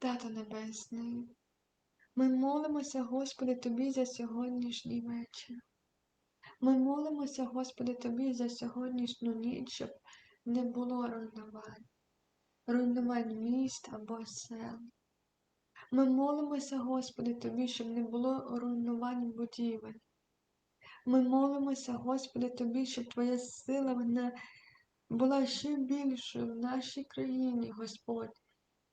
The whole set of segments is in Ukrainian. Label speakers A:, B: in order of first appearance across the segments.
A: Тато Небесний, ми молимося, Господи, Тобі за сьогоднішній вечір. Ми молимося, Господи, Тобі за сьогоднішню ніч, щоб не було руйнувань, руйнувань міст або сел. Ми молимося, Господи, Тобі, щоб не було руйнувань будівель. Ми молимося, Господи, Тобі, щоб Твоя сила була ще більшою в нашій країні, Господь,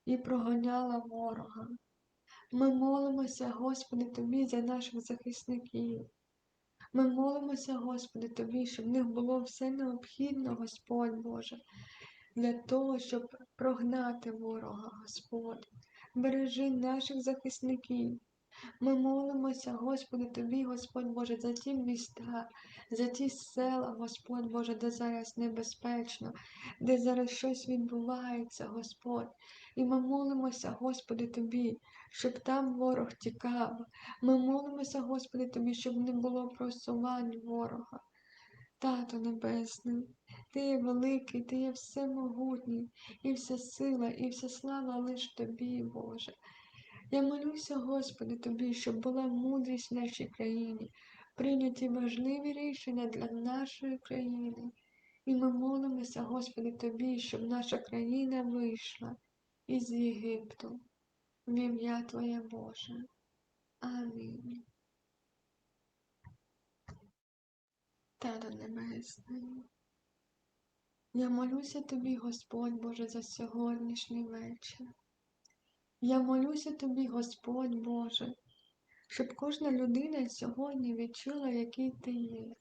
A: і проганяла ворога. Ми молимося, Господи, Тобі за наших захисників. Ми молимося, Господи, Тобі, щоб в них було все необхідне, Господь Боже, для того, щоб прогнати ворога, Господь. Бережи наших захисників. Ми молимося, Господи, Тобі, Господь Боже, за ті міста, за ті села, Господь Боже, де зараз небезпечно, де зараз щось відбувається, Господь. І ми молимося, Господи, Тобі, щоб там ворог тікав. Ми молимося, Господи, Тобі, щоб не було просувань ворога. Тато Небесний, Ти є великий, Ти є всемогутній, і вся сила, і вся слава лиш Тобі, Боже. Я молюся, Господи, Тобі, щоб була мудрість в нашій країні, прийняті важливі рішення для нашої країни. І ми молимося, Господи, Тобі, щоб наша країна вийшла із Єгипту. В ім'я Твоє Боже. Амінь. Тато Небесний, я молюся Тобі, Господь Боже, за сьогоднішній вечір. Я молюся Тобі, Господь Боже, щоб кожна людина сьогодні відчула, який Ти є.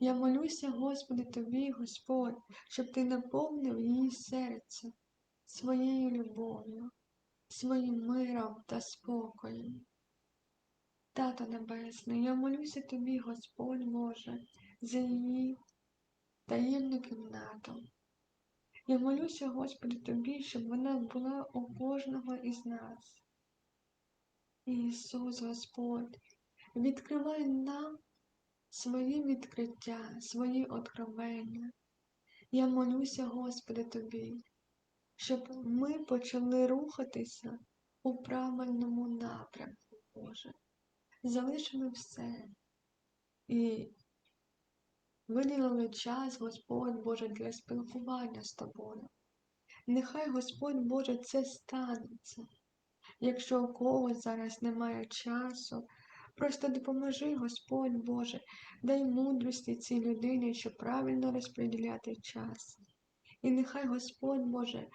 A: Я молюся, Господи, Тобі, Господь, щоб Ти наповнив її серце своєю любов'ю, своїм миром та спокоєм. Тато Небесний, я молюся Тобі, Господь Боже, за її таємну кімнату. Я молюся, Господи, Тобі, щоб вона була у кожного із нас. Ісус Господь, відкривай нам свої відкриття, свої откровення. Я молюся, Господи, Тобі, щоб ми почали рухатися у правильному напрямку, Боже. Залишили все і виділили час, Господь Боже, для спілкування з Тобою. Нехай Господь Боже це станеться. Якщо у когось зараз немає часу, просто допоможи, Господь Боже, дай мудрості цій людині, щоб правильно розподіляти час. І нехай Господь Боже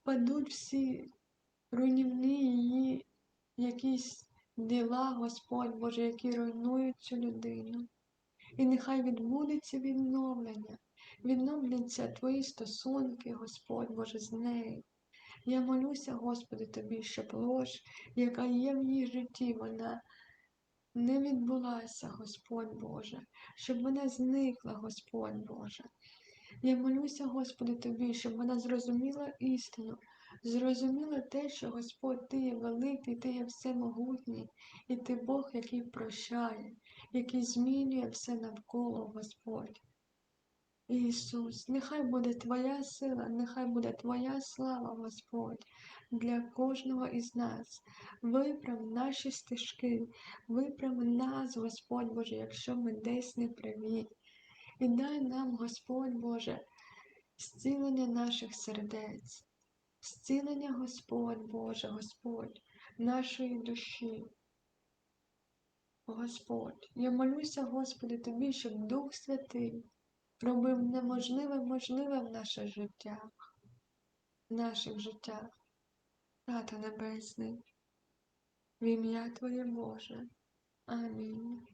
A: впадуть всі руйнівні її якісь діла, Господь Боже, які руйнують цю людину. І нехай відбудеться відновлення, відновляться Твої стосунки, Господь Боже, з нею. Я молюся, Господи, Тобі, щоб лож, яка є в її житті, вона не відбулася, Господь Боже, щоб вона зникла, Господь Боже. Я молюся, Господи, Тобі, щоб вона зрозуміла істину, зрозуміла те, що Господь Ти є великий, Ти є всемогутній, і Ти Бог, який прощає, який змінює все навколо Господь. Ісус, нехай буде Твоя сила, нехай буде Твоя слава, Господь, для кожного із нас. Виправ наші стежки, виправ нас, Господь Боже, якщо ми десь не праві. І дай нам, Господь Боже, зцілення наших сердець, зцілення Господь Боже, Господь, нашої душі. Господь, я молюся, Господи, Тобі, щоб Дух Святий робив неможливе можливе в наше життя, в наших життях, Тата Небесний, в ім'я Твоє Боже. Амінь.